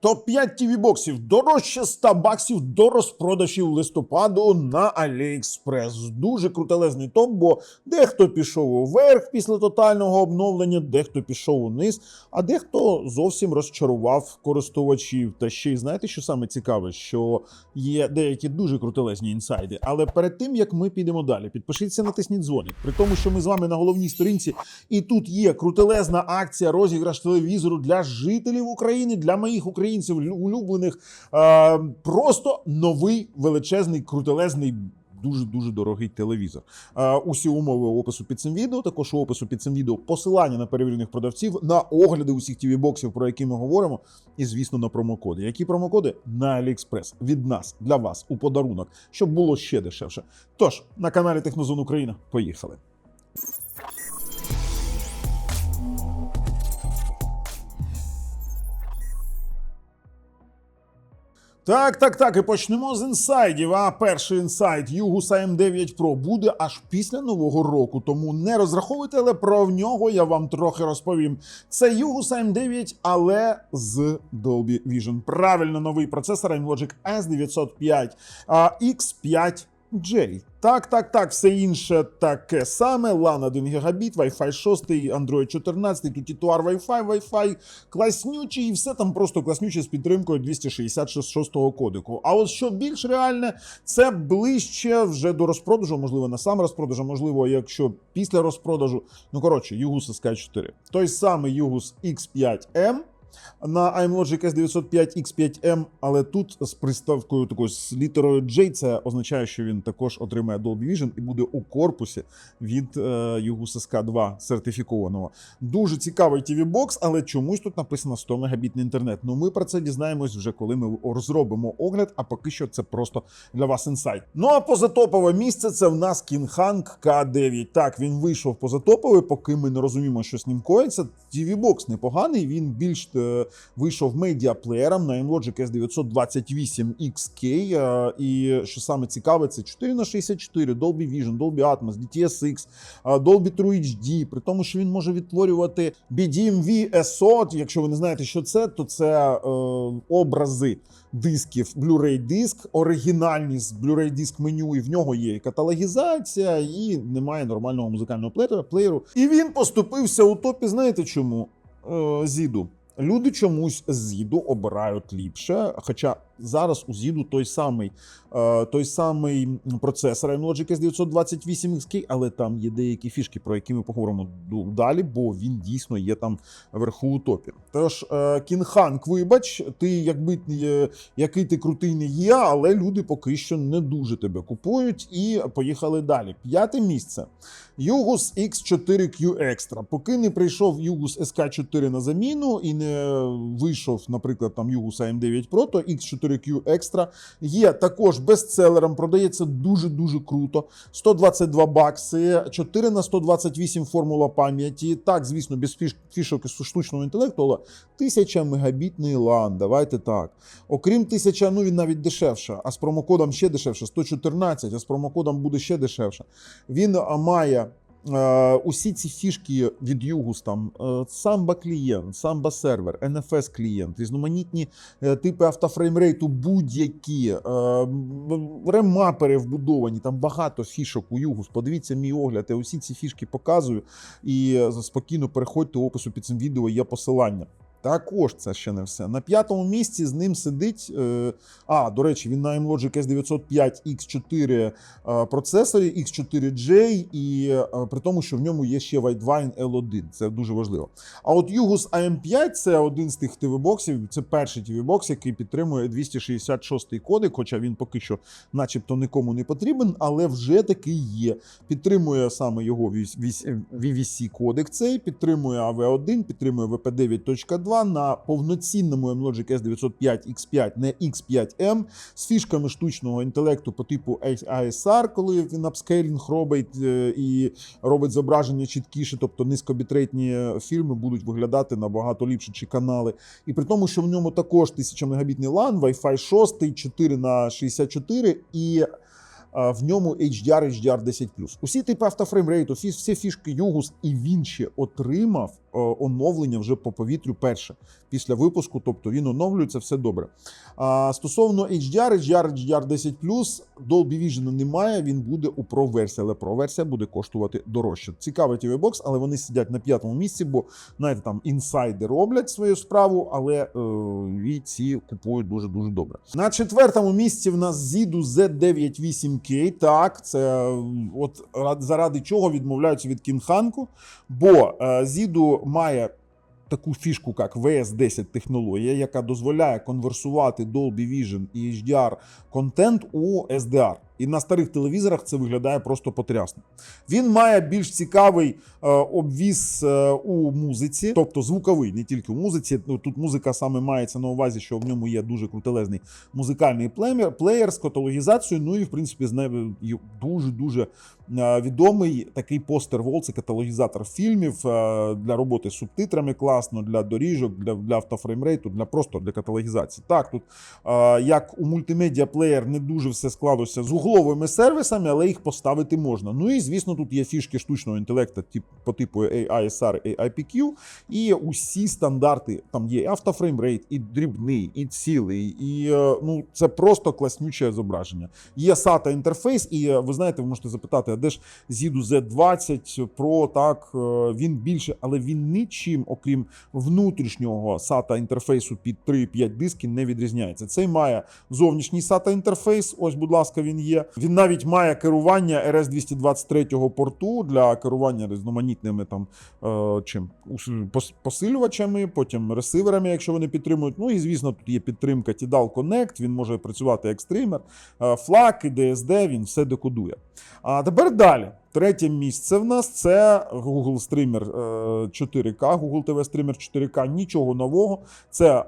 Топ-5 tv боксів дорожче 100 баксів до розпродажів листопаду на AliExpress. Дуже крутелезний топ, бо дехто пішов уверх після тотального обновлення, дехто пішов униз, а дехто зовсім розчарував користувачів. Та ще й знаєте, що саме цікаве, що є деякі дуже крутелезні інсайди. Але перед тим як ми підемо далі, підпишіться, натисніть дзвоник. При тому, що ми з вами на головній сторінці, і тут є крутелезна акція розіграш телевізору для жителів України, для моїх українців лю- улюблених. Е, просто новий величезний, крутелезний. Дуже дуже дорогий телевізор. Е, усі умови опису під цим відео. Також у опису під цим відео посилання на перевірених продавців, на огляди усіх tv боксів, про які ми говоримо, і звісно на промокоди. Які промокоди на AliExpress від нас для вас у подарунок, щоб було ще дешевше. Тож на каналі Технозон Україна. Поїхали. Так, так, так, і почнемо з інсайдів. А перший інсайд Югуса М9 Pro буде аж після нового року, тому не розраховуйте, але про нього я вам трохи розповім. Це Югуса М9, але з Dolby Vision. Правильно, новий процесор AMLogic S905 а, X5 J. Так, так, так, все інше таке саме. LAN 1 гігабіт, Wi-Fi 6, Android 14, тут і Tuar Wi-Fi, Wi-Fi класнючий, і все там просто класнюче з підтримкою 266 кодеку. А от що більш реальне, це ближче вже до розпродажу, можливо, на сам розпродаж, а можливо, якщо після розпродажу. Ну коротше, Югус SK4. Той самий Югус X5M на iMlogic S905 X5M, але тут з приставкою такою з літерою J, це означає, що він також отримає Dolby Vision і буде у корпусі від Yugus SK2 сертифікованого. Дуже цікавий tv бокс але чомусь тут написано 100 мегабітний інтернет. Ну ми про це дізнаємось вже коли ми розробимо огляд, а поки що це просто для вас інсайт. Ну а позатопове місце це в нас Кінханг К9. Так, він вийшов позатоповий, поки ми не розуміємо, що з ним коїться. tv бокс непоганий, він більш вийшов медіаплеєром на InLogic S928 XK. е, І що саме цікаве, це 4 на 64 Dolby Vision, Dolby Atmos, DTSX, е, Dolby True HD, при тому, що він може відтворювати BDMV SO. Якщо ви не знаєте, що це, то це е, образи дисків Blu-ray диск, оригінальні з Blu-ray диск меню, і в нього є каталогізація, і немає нормального музикального плеєру. І він поступився у топі. Знаєте чому? Е. Люди чомусь зіду обирають ліпше. Хоча зараз у зіду той самий, е, той самий процесор AMLogic S928 XK, але там є деякі фішки, про які ми поговоримо далі, бо він дійсно є там вверху у топі. Тож, е, Кінханг, вибач, ти якби е, який ти крутий не є, але люди поки що не дуже тебе купують. І поїхали далі. П'яте місце. Yugus X4Q Extra. Поки не прийшов Yugus SK4 на заміну і не вийшов, наприклад, там Yugus AM9 Pro, то X4Q Extra є також бестселером, продається дуже-дуже круто. 122 бакси, 4 на 128 формула пам'яті. Так, звісно, без фіш- фішок і штучного інтелекту, але 1000 мегабітний LAN, давайте так. Окрім 1000, ну він навіть дешевше, а з промокодом ще дешевше, 114, а з промокодом буде ще дешевше. Він має усі ці фішки від Югус, там самба клієнт, самба сервер, NFS клієнт, різноманітні е, типи автофреймрейту, будь-які е, ремапери вбудовані, там багато фішок у Югус. Подивіться мій огляд, я усі ці фішки показую і е, спокійно переходьте в опису під цим відео, є посилання. Також це ще не все. На п'ятому місці з ним сидить. Е, а, до речі, він на AMLogic S905 X4 е, процесорі, X4J, і е, при тому, що в ньому є ще Widevine L1. Це дуже важливо. А от Yugus AM5 це один з тих TV-боксів, це перший TV-бокс, який підтримує 266-й кодек, хоча він поки що, начебто, нікому не потрібен, але вже такий є. Підтримує саме його VVC кодек цей, підтримує AV1, підтримує VP9.2 на повноцінному MLogic S905 X5, не X5M, з фішками штучного інтелекту по типу ASR, коли він апскейлінг робить е, і робить зображення чіткіше, тобто низькобітрейтні фільми будуть виглядати набагато ліпше, чи канали. І при тому, що в ньому також 1000 мегабітний LAN, Wi-Fi 6, 4 на 64 і в ньому HDR, HDR 10 Усі типи автофреймрейту, всі фішки Югус, і він ще отримав оновлення вже по повітрю перше після випуску, тобто він оновлюється, все добре. А, стосовно HDR, HDR, HDR 10 Dolby Vision немає, він буде у Pro версії, але Pro версія буде коштувати дорожче. Цікавий TV Box, але вони сидять на п'ятому місці, бо знаєте, там інсайди роблять свою справу, але е, і ці купують дуже дуже добре. На четвертому місці в нас Zidu Z98K. Так, це е, от заради чого відмовляються від Кінханку, бо е, Має таку фішку, як VS10 технологія, яка дозволяє конверсувати Dolby Vision і HDR контент у SDR. І на старих телевізорах це виглядає просто потрясно. Він має більш цікавий е, обвіз е, у музиці, тобто звуковий, не тільки у музиці. Ну, Тут музика саме мається на увазі, що в ньому є дуже крутелезний музикальний плеєр, плеєр з каталогізацією. Ну і в принципі з не- і дуже-дуже е, відомий такий постер Вол, це каталогізатор фільмів для роботи з субтитрами класно, для доріжок, для, для автофреймрейту, для просто для каталогізації. Так, тут як у мультимедіа плеєр не дуже все склалося з угловими сервісами, але їх поставити можна. Ну і звісно, тут є фішки штучного інтелекту по типу AISR, AIPQ, і усі стандарти. Там є автофреймрейт, і дрібний, і цілий, і е, ну це просто класнюче зображення. Є SATA інтерфейс, і е, ви знаєте, ви можете запитати, а де ж Zidu Z20 Pro, так е, він більше, але він нічим, окрім внутрішнього SATA інтерфейсу під 3-5 диски, не відрізняється. Цей має зовнішній SATA інтерфейс. Ось, будь ласка, він є. Він навіть має керування RS-223 порту для керування різноманітними там е, чим посилювачами, потім ресиверами, якщо вони підтримують. Ну і звісно, тут є підтримка Tidal Connect, він може працювати як стример, е, флаг, DSD, він все декодує. А тепер далі. Третє місце в нас це Google Streamer е, 4K, Google TV Streamer 4K. Нічого нового. Це е,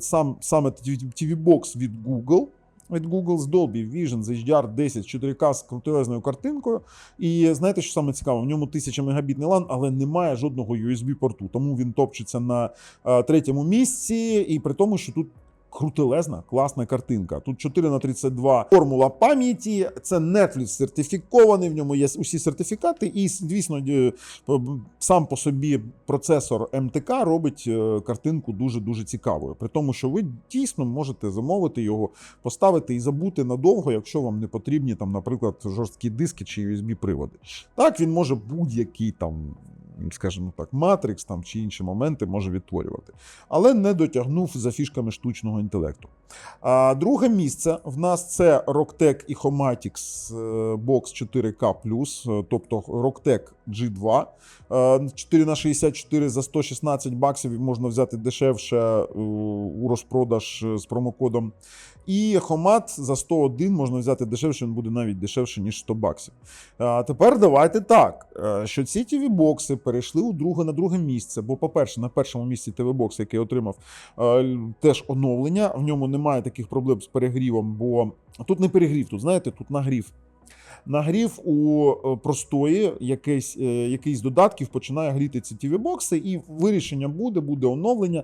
сам саме TV Box від Google. Від Google з Dolby Vision з HDR 10 4К з крутелезною картинкою. І знаєте, що саме цікаво? В ньому 1000 мегабітний LAN, але немає жодного USB-порту. Тому він топчеться на е, третьому місці, і при тому, що тут. Крутелезна, класна картинка. Тут 4 на 32 формула пам'яті. Це Netflix сертифікований. В ньому є усі сертифікати. І, звісно, е, сам по собі процесор МТК робить е, картинку дуже дуже цікавою. При тому, що ви дійсно можете замовити його, поставити і забути надовго, якщо вам не потрібні там, наприклад, жорсткі диски чи USB-приводи. Так, він може будь-який там. Скажімо так, матрикс там чи інші моменти може відтворювати, але не дотягнув за фішками штучного інтелекту. А друге місце в нас це Rocktec і Homatix е, Box 4K, е, тобто Rocktec G2. Е, 4 на 64 за 116 баксів можна взяти дешевше е, у розпродаж е, з промокодом. І Хомат за 101 можна взяти дешевше, він буде навіть дешевше, ніж 100 баксів. А тепер давайте так, е, що ці TV-бокси перейшли у друге на друге місце. Бо, по-перше, на першому місці TV-бокс, який отримав е, теж оновлення, в ньому немає таких проблем з перегрівом, бо тут не перегрів, тут знаєте, тут нагрів. Нагрів у е, простої якийсь, е, якийсь додатків починає гріти ці TV-бокси, і вирішення буде, буде оновлення.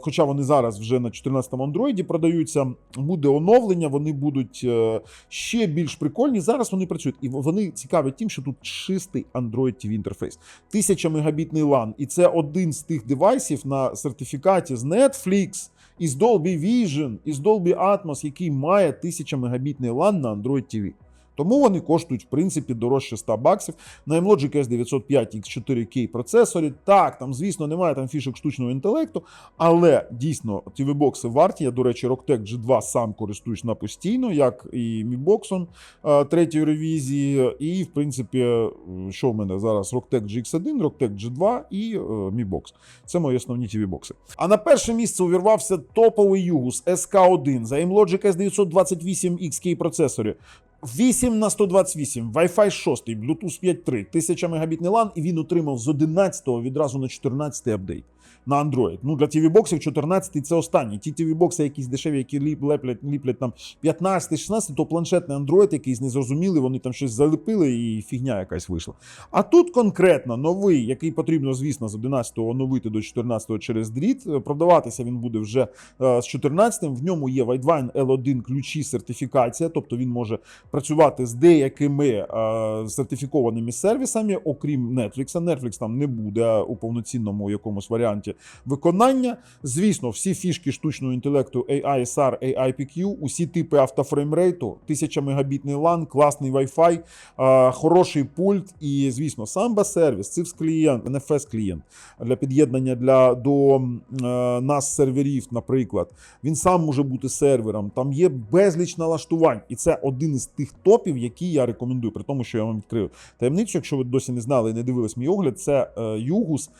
Хоча вони зараз вже на 14-му андроїді продаються, буде оновлення, вони будуть е, ще більш прикольні. Зараз вони працюють. І вони цікаві тим, що тут чистий Android TV інтерфейс. 1000 мегабітний LAN. І це один з тих девайсів на сертифікаті з Netflix. Із Dolby Vision, із Dolby Atmos, який має 1000 мегабітний LAN на Android TV. Тому вони коштують, в принципі, дорожче 100 баксів. На M-Logic S905 X4K процесорі. Так, там, звісно, немає там фішок штучного інтелекту, але дійсно TV-бокси варті. Я, до речі, Rocktec G2 сам користуюсь на постійно, як і Mi Box е, третьої ревізії. І, в принципі, е, що в мене зараз? Rocktec GX1, Rocktec G2 і е, Mi Box. Це мої основні TV-бокси. А на перше місце увірвався топовий Югус SK1 за M-Logic S928 XK процесорі. 8 на 128, Wi-Fi 6, Bluetooth 5.3, 1000 мегабітний LAN, і він отримав з 11-го відразу на 14-й апдейт. На Android. Ну, для TV боксів 14 це останній. Ті TV бокси якісь дешеві, які ліп, леплять, ліплять там 15, 16, то планшетний Android якийсь незрозумілий, вони там щось залепили і фігня якась вийшла. А тут конкретно новий, який потрібно, звісно, з 11-го оновити до 14-го через дріт. Продаватися він буде вже е, з 14-м. В ньому є Widevine L1 ключі сертифікація, тобто він може працювати з деякими е, сертифікованими сервісами, окрім Netflix. Netflix там не буде у повноцінному якомусь варіанті виконання. Звісно, всі фішки штучного інтелекту AI SR, AI PQ, усі типи автофреймрейту, 1000 мегабітний LAN, класний Wi-Fi, е, хороший пульт і, звісно, Samba сервіс, CIFS клієнт, NFS клієнт для під'єднання для до е, нас серверів, наприклад. Він сам може бути сервером. Там є безліч налаштувань, і це один із тих топів, які я рекомендую. При тому, що я вам відкрив таємницю, якщо ви досі не знали і не дивились мій огляд, це е, Югус,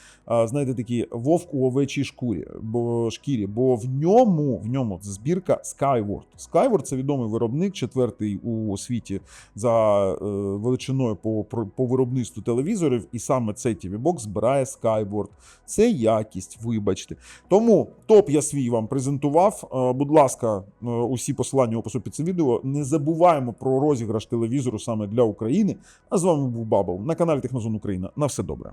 знаєте, такий вовк у овечій шкурі, бо шкірі, бо в ньому в ньому збірка Skyward. Skyward – це відомий виробник, четвертий у світі за е, величиною по, по, виробництву телевізорів, і саме цей TV Box збирає Skyward. Це якість, вибачте. Тому топ я свій вам презентував. Е, Будь ласка, е, усі посилання опису під цим відео. Не забуваємо про розіграш телевізору саме для України. А з вами був Бабл на каналі Технозон Україна. На все добре.